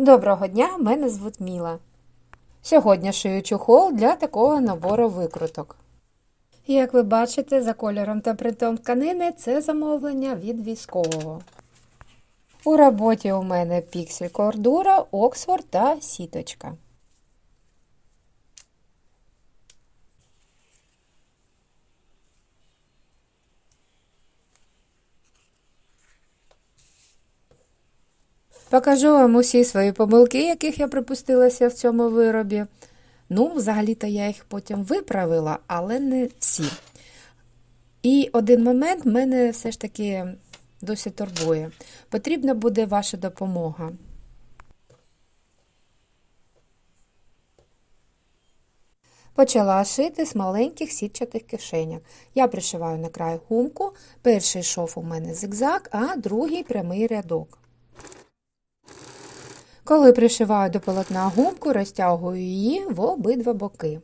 Доброго дня, мене звуть Міла. Сьогодні шию чохол для такого набору викруток. Як ви бачите, за кольором та принтом тканини це замовлення від військового. У роботі у мене піксель кордура, Оксфорд та сіточка. Покажу вам усі свої помилки, яких я припустилася в цьому виробі. Ну, взагалі-то я їх потім виправила, але не всі. І один момент мене все ж таки досі турбує. Потрібна буде ваша допомога. Почала шити з маленьких сітчатих кишеньок. Я пришиваю на край гумку. Перший шов у мене зигзаг, а другий прямий рядок. Коли пришиваю до полотна гумку, розтягую її в обидва боки.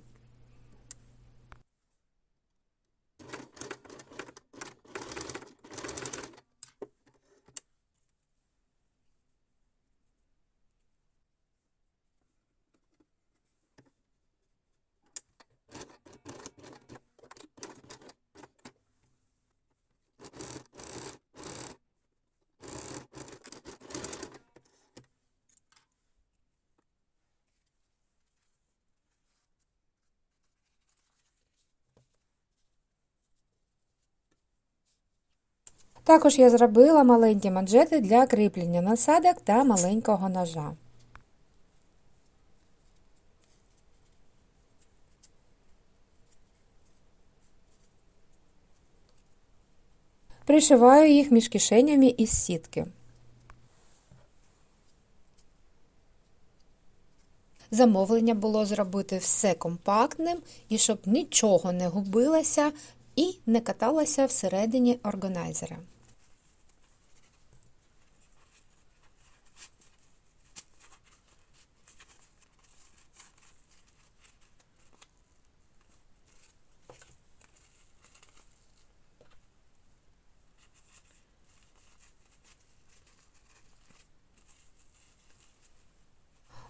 Також я зробила маленькі манжети для кріплення насадок та маленького ножа. Пришиваю їх між кишенями із сітки. Замовлення було зробити все компактним і щоб нічого не губилося і не каталося всередині органайзера.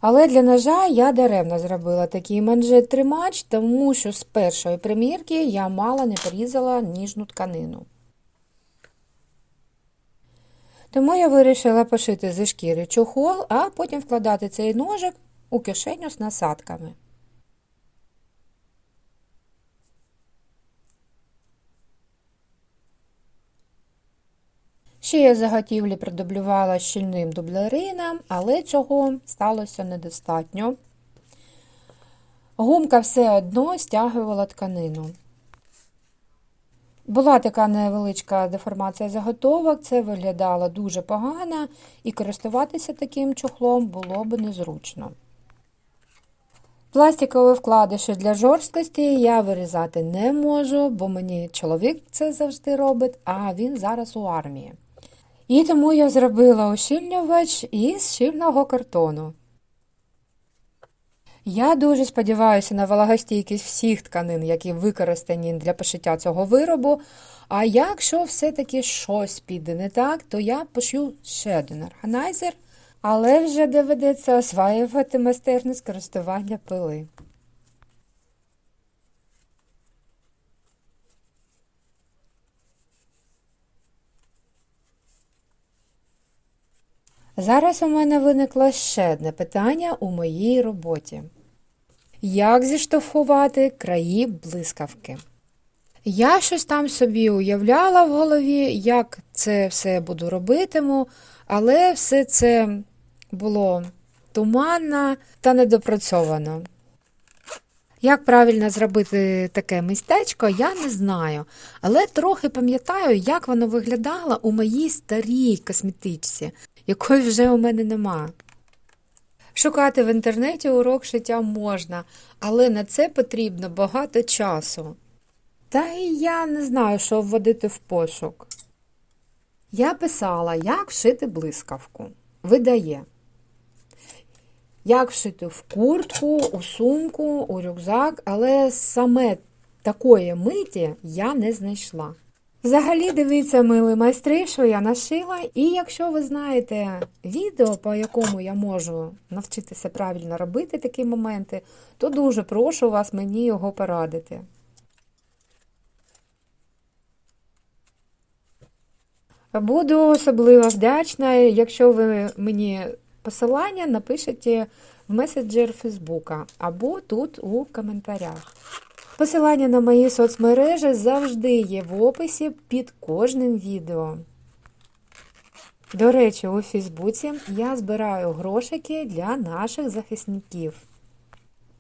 Але для ножа я даремно зробила такий манжет-тримач, тому що з першої примірки я мало не порізала ніжну тканину. Тому я вирішила пошити зі шкіри чохол, а потім вкладати цей ножик у кишеню з насадками. Ще я заготівлі продублювала щільним дублерином, але цього сталося недостатньо. Гумка все одно стягувала тканину. Була така невеличка деформація заготовок, це виглядало дуже погано, і користуватися таким чохлом було б незручно. Пластикові вкладиші для жорсткості я вирізати не можу, бо мені чоловік це завжди робить, а він зараз у армії. І тому я зробила ощільнювач із щільного картону. Я дуже сподіваюся на вологостійкість всіх тканин, які використані для пошиття цього виробу. А якщо все-таки щось піде не так, то я пошью ще один органайзер, але вже доведеться осваювати майстерність користування пили. Зараз у мене виникло ще одне питання у моїй роботі. Як зіштовхувати краї блискавки? Я щось там собі уявляла в голові, як це все буду робитиму, але все це було туманно та недопрацьовано. Як правильно зробити таке містечко, я не знаю, але трохи пам'ятаю, як воно виглядало у моїй старій косметичці, якої вже у мене нема. Шукати в інтернеті урок шиття можна, але на це потрібно багато часу. Та і я не знаю, що вводити в пошук. Я писала, як вшити блискавку. Видає. Як вшити в куртку, у сумку, у рюкзак, але саме такої миті я не знайшла. Взагалі дивіться, мили майстри, що я нашила. І якщо ви знаєте відео, по якому я можу навчитися правильно робити такі моменти, то дуже прошу вас мені його порадити. Буду особливо вдячна, якщо ви мені посилання напишете в меседжер Фейсбука або тут у коментарях. Посилання на мої соцмережі завжди є в описі під кожним відео. До речі, у Фейсбуці я збираю грошики для наших захисників.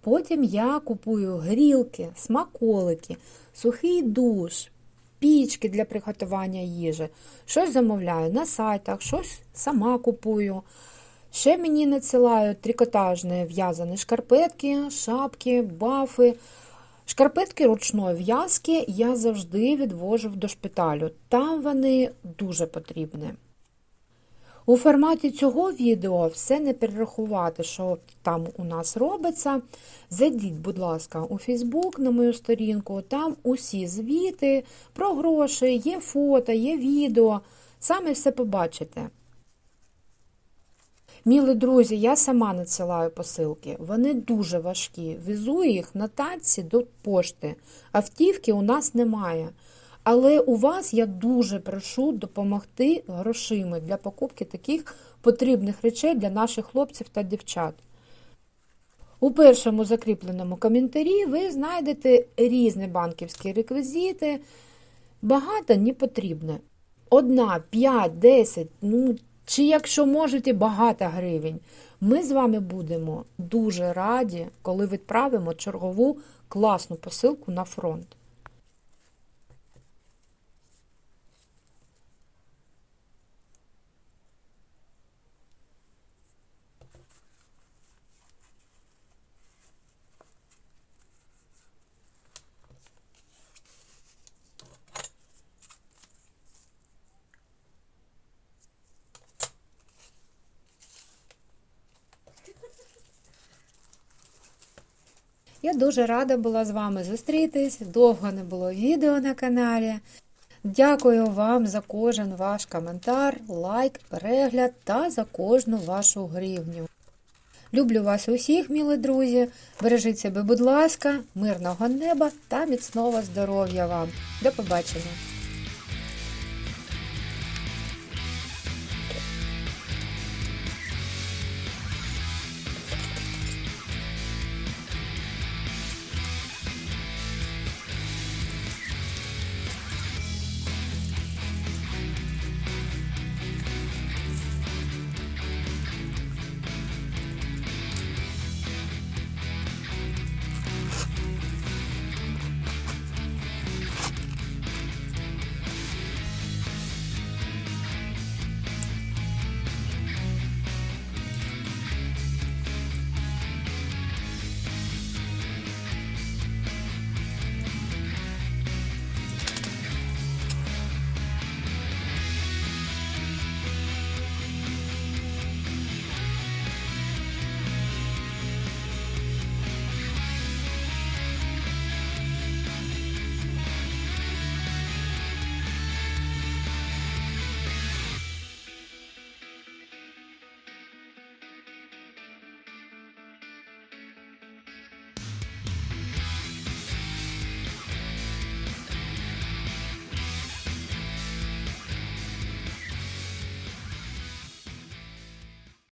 Потім я купую грілки, смаколики, сухий душ, пічки для приготування їжі. Щось замовляю на сайтах, щось сама купую. Ще мені надсилають трикотажні в'язані шкарпетки, шапки, бафи. Шкарпетки ручної в'язки я завжди відвожу до шпиталю. Там вони дуже потрібні. У форматі цього відео все не перерахувати, що там у нас робиться. Зайдіть, будь ласка, у Фейсбук на мою сторінку, там усі звіти про гроші, є фото, є відео. Саме все побачите. Мілі друзі, я сама надсилаю посилки. Вони дуже важкі. Везу їх на таці до пошти. Автівки у нас немає. Але у вас я дуже прошу допомогти грошима для покупки таких потрібних речей для наших хлопців та дівчат. У першому закріпленому коментарі ви знайдете різні банківські реквізити. Багато не потрібне. Одна, п'ять, десять, ну, чи якщо можете, багато гривень. Ми з вами будемо дуже раді, коли відправимо чергову класну посилку на фронт. Я дуже рада була з вами зустрітись. Довго не було відео на каналі. Дякую вам за кожен ваш коментар, лайк, перегляд та за кожну вашу гривню. Люблю вас усіх, мілі друзі. Бережіть себе, будь ласка, мирного неба та міцного здоров'я вам. До побачення!